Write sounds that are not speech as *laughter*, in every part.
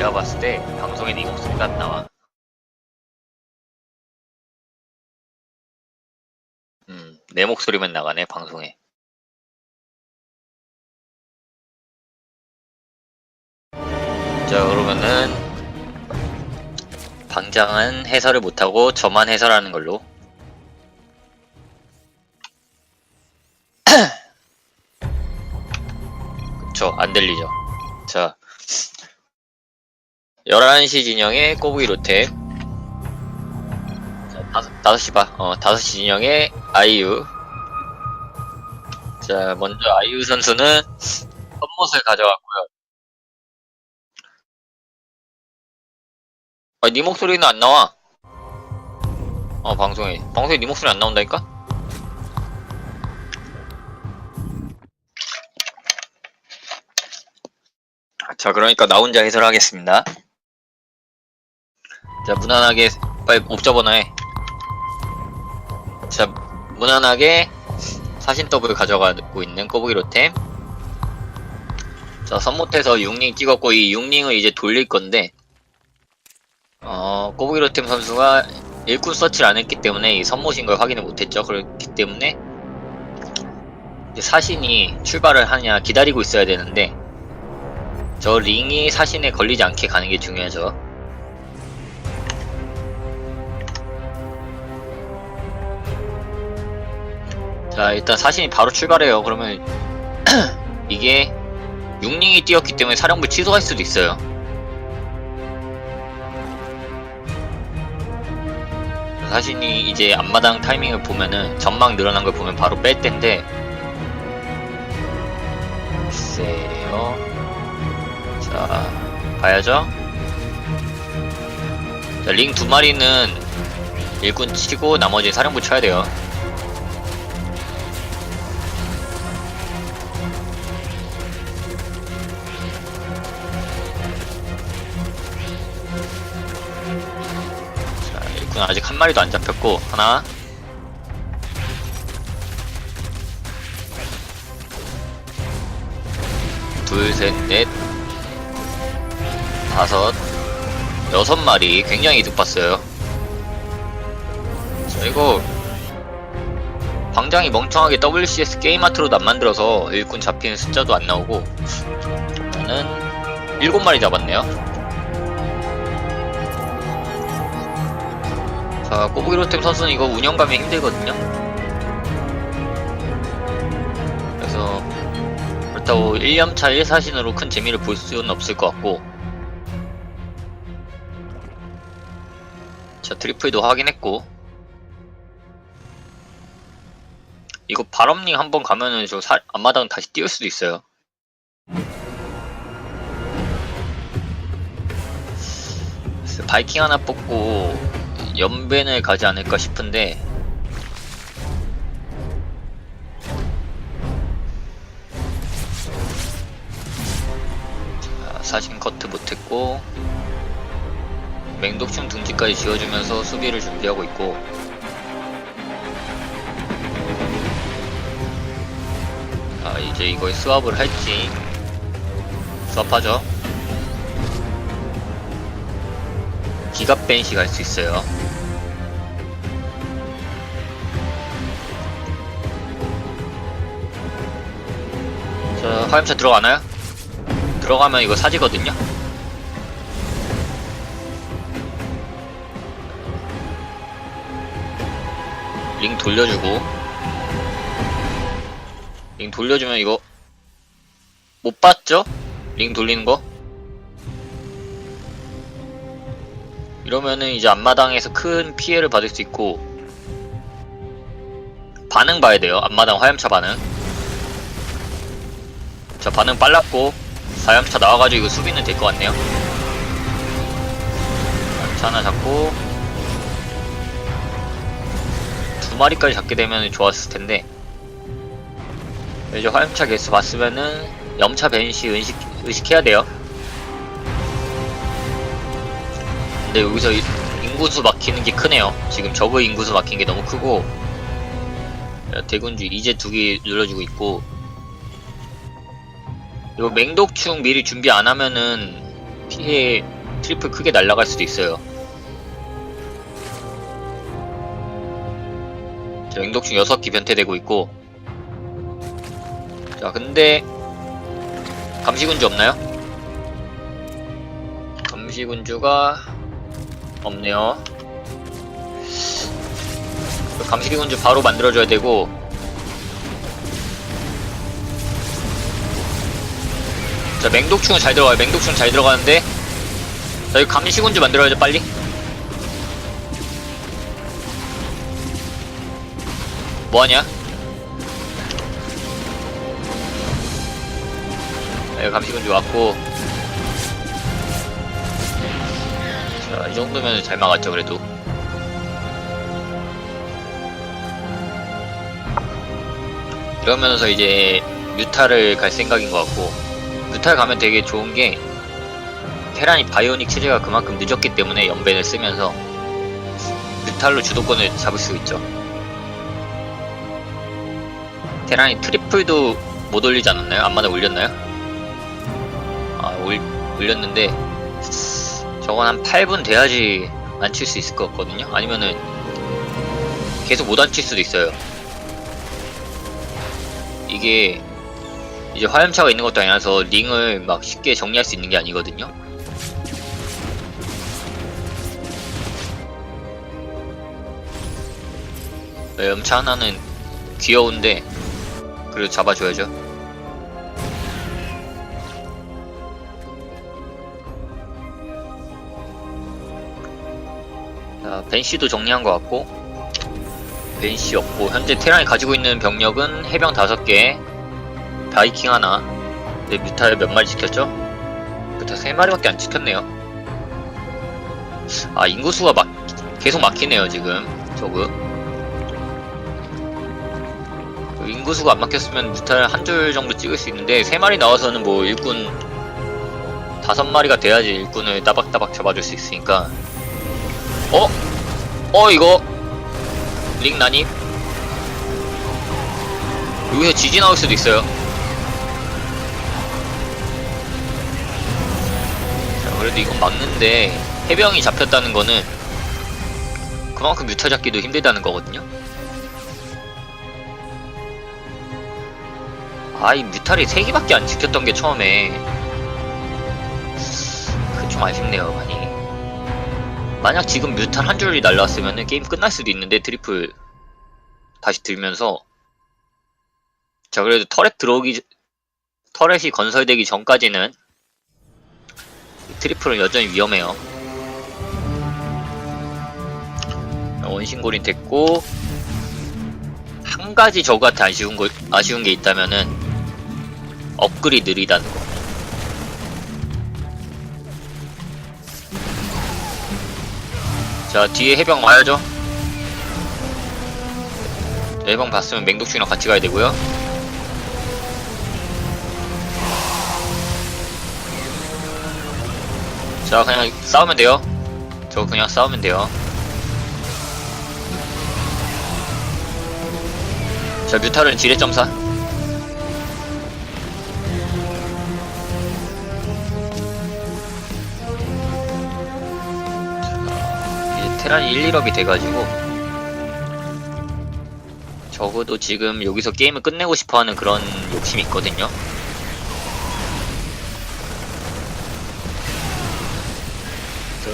내가 봤을 때 방송에 네 목소리가 안 나와. 음, 내 목소리만 나가네 방송에. 자 그러면은 방장은 해설을 못하고 저만 해설하는 걸로. *clears throat* 그쵸 안 들리죠. 자 11시 진영의 꼬부기 로테 자, 다섯, 5시 봐. 어, 5시 진영의 아이유 자, 먼저 아이유 선수는 썸못을 가져왔고요. 아, 네 목소리는 안 나와. 어, 방송에. 방송에 네 목소리 안 나온다니까? 자, 그러니까 나 혼자 해설하겠습니다. 자, 무난하게, 빨리 옵저버나 해. 자, 무난하게 사신 더블 가져가고 있는 꼬부기 로템. 자, 선못해서 6링 찍었고, 이 6링을 이제 돌릴 건데, 어, 꼬부기 로템 선수가 일꾼 서치를 안 했기 때문에 이 선못인 걸 확인을 못했죠. 그렇기 때문에, 사신이 출발을 하냐 기다리고 있어야 되는데, 저 링이 사신에 걸리지 않게 가는 게 중요하죠. 자, 일단 사신이 바로 출발해요. 그러면 *clears throat* 이게 6링이 뛰었기 때문에 사령부 취소할 수도 있어요. 사신이 이제 앞마당 타이밍을 보면은 전망 늘어난 걸 보면 바로 뺄 텐데 글쎄요. 자, 봐야죠. 자, 링 두 마리는 일꾼 치고 나머지 사령부 쳐야 돼요. 자, 일꾼 아직 한 마리도 안 잡혔고, 하나. 둘, 셋, 넷, 다섯, 여섯 마리 굉장히 이득 봤어요. 자, 이거 방장이 멍청하게 WCS 게임아트로도 안 만들어서 일꾼 잡히는 숫자도 안 나오고 저는 일곱 마리 잡았네요. 자, 꼬부기 로템 선수는 이거 운영감이 힘들거든요. 그래서 그렇다고 1년차 1사신으로 큰 재미를 볼 수는 없을 것 같고. 자 트리플도 확인했고. 이거 바람링 한번 가면은 저 사, 앞마당 다시 띄울 수도 있어요. 바이킹 하나 뽑고 연벤을 가지 않을까 싶은데. 자, 사신 커트 못했고 맹독충 둥지까지 지어주면서 수비를 준비하고 있고. 아 이제 이거에 스왑을 할지. 스왑하죠? 기갑 벤시 갈 수 있어요 자 화염차 들어가나요? 들어가면 이거 사지거든요 링 돌려주고 링 돌려주면 이거 못 봤죠? 링 돌리는 거? 이러면은 이제 앞마당에서 큰 피해를 받을 수 있고 반응 봐야 돼요 앞마당 화염차 반응 자 반응 빨랐고 화염차 나와가지고 이거 수비는 될 것 같네요. 화염차 하나 잡고 두 마리까지 잡게 되면 좋았을 텐데. 이제 화염차 개수 봤으면은 염차 벤시 의식, 의식해야 돼요. 근데 여기서 이- 인구수 막히는 게 크네요. 지금 저그 인구수 막힌 게 너무 크고. 야, 대군주 이제 두 개 눌러주고 있고 이거 맹독충 미리 준비 안 하면은 피해 트리플 크게 날아갈 수도 있어요. 자, 맹독충 6기 변태되고 있고. 자, 근데, 감시군주 없나요? 감시군주가 없네요. 그 감시군주 바로 만들어줘야 되고, 자, 맹독충은 잘 들어가요. 맹독충 잘 들어가는데, 자, 이거 감시군주 만들어야죠, 빨리. 뭐하냐? 네, 감시군주 왔고 자, 이 정도면 잘 막았죠, 그래도 이러면서 이제 뮤타를 갈 생각인 것 같고 뮤타를 가면 되게 좋은 게 테란이 바이오닉 체제가 그만큼 늦었기 때문에 연벤을 쓰면서 뮤탈로 주도권을 잡을 수 있죠 테란이 트리플도 못 올리지 않았나요? 안마다 올렸나요? 아 올, 올렸는데 저건 한 8분 돼야지 안 칠 수 있을 것 같거든요? 아니면은 계속 못 안 칠 수도 있어요 이게 이제 화염차가 있는 것도 아니라서 링을 막 쉽게 정리할 수 있는 게 아니거든요 네, 염차 하나는 귀여운데 그래도 잡아줘야죠. 자, 벤시도 정리한 것 같고 벤시 없고 현재 테란이 가지고 있는 병력은 해병 5개 바이킹 하나. 네, 뮤탈 몇 마리 지켰죠? 뮤탈 3마리밖에 안 지켰네요. 아 인구수가 막 계속 막히네요 지금. 저그. 그 인구수가 안 막혔으면 뮤탈 한 줄 정도 찍을 수 있는데 세 마리 나와서는 뭐 일꾼 다섯 마리가 돼야지 일꾼을 따박따박 잡아줄 수 있으니까. 어? 어 이거. 링 난입 여기서 지지 나올 수도 있어요 그래도 이건 막는데 해병이 잡혔다는 거는 그만큼 뮤탈 잡기도 힘들다는 거거든요 아, 이 뮤탈이 3개밖에 안 지켰던 게 처음에. 그 좀 아쉽네요, 많이. 만약 지금 뮤탈 한 줄이 날라왔으면 게임 끝날 수도 있는데, 트리플 다시 들면서. 자, 그래도 터렛 들어오기, 터렛이 건설되기 전까지는 트리플은 여전히 위험해요. 원신골이 됐고, 한 가지 저거한테 아쉬운 거, 아쉬운 게 있다면은, 업글이 느리다는 거. 자, 뒤에 해병 와야죠. 해병 봤으면 맹독충이랑 같이 가야 되고요. 자, 그냥 싸우면 돼요. 저 그냥 싸우면 돼요. 자, 뮤탈은 지뢰 점사. 이제 테란이 1, 1업이 돼가지고 적어도 지금 여기서 게임을 끝내고 싶어하는 그런 욕심이 있거든요.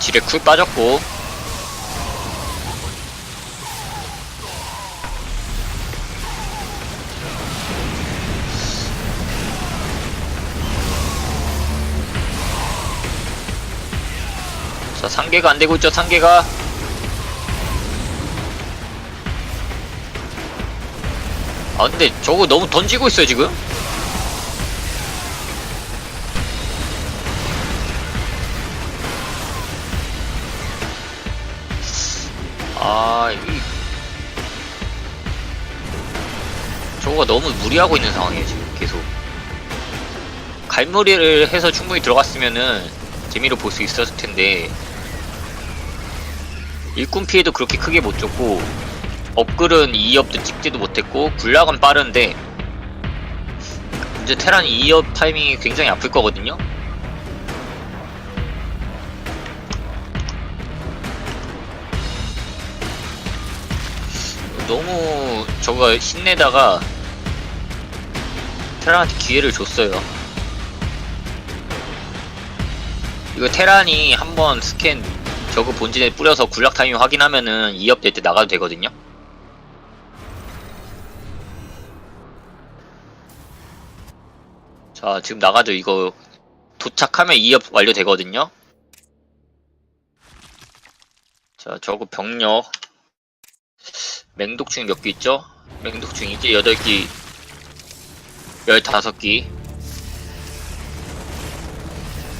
저 지뢰 쿨 빠졌고. 자 상계가 안되고 있죠 상계가. 아 근데 저거 너무 던지고 있어요 지금 무리하고 있는 상황이에요 지금 계속. 갈무리를 해서 충분히 들어갔으면은 재미로 볼 수 있었을 텐데 일꾼 피해도 그렇게 크게 못 줬고 업글은 2업도 찍지도 못했고 군락은 빠른데 이제 테란 2업 타이밍이 굉장히 아플 거거든요? 너무 저거 신내다가 테란한테 기회를 줬어요. 이거 테란이 한번 스캔 저거 본진에 뿌려서 굴락 타이밍 확인하면은 2업 될때 나가도 되거든요. 자, 지금 나가죠. 이거 도착하면 2업 완료되거든요. 자, 저거 병력 맹독충 몇 개 있죠? 맹독충 이제 8기 15기.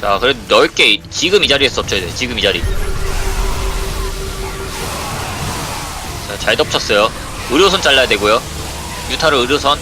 자 그래도 넓게 지금 이 자리에 덮쳐야 돼 지금 이 자리. 자 잘 덮쳤어요. 의료선 잘라야 되고요. 유타로 의료선.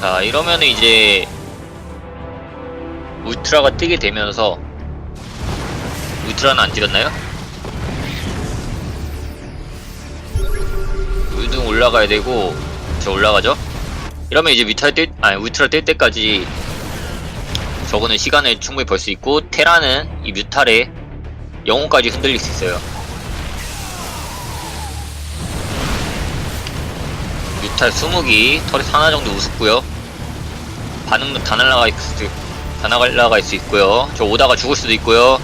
자 이러면은 이제 울트라가 뜨게 되면서 울트라는 안 찍었나요? 울등 올라가야 되고 저 올라가죠? 이러면 이제 위타 뜰 아니 울트라 뜰 때까지 저거는 시간을 충분히 벌 수 있고 테라는 이 뮤탈에 영혼까지 흔들릴 수 있어요. 뮤탈 20기 털이 하나 정도 우습고요. 반응도 다 날라가 있, 다 날라갈 수 있고요. 저 오다가 죽을 수도 있고요.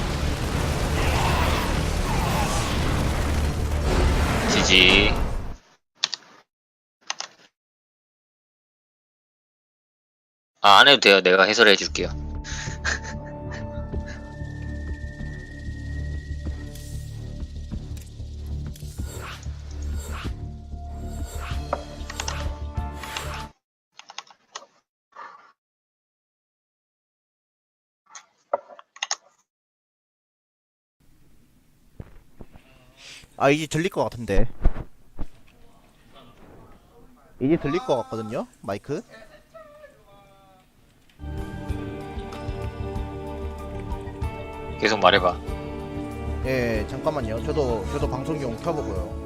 지지. 아, 안 해도 돼요. 내가 해설해 줄게요. 아 이제 들릴 것 같은데 이제 들릴 것 같거든요 마이크 계속 말해봐. 예 잠깐만요 저도 저도 방송용 켜보고요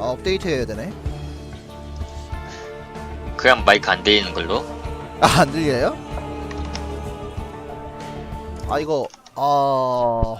아 업데이트 해야 되네 그냥 마이크 안 들리는 걸로. 아 안 들려요? 아 이거 아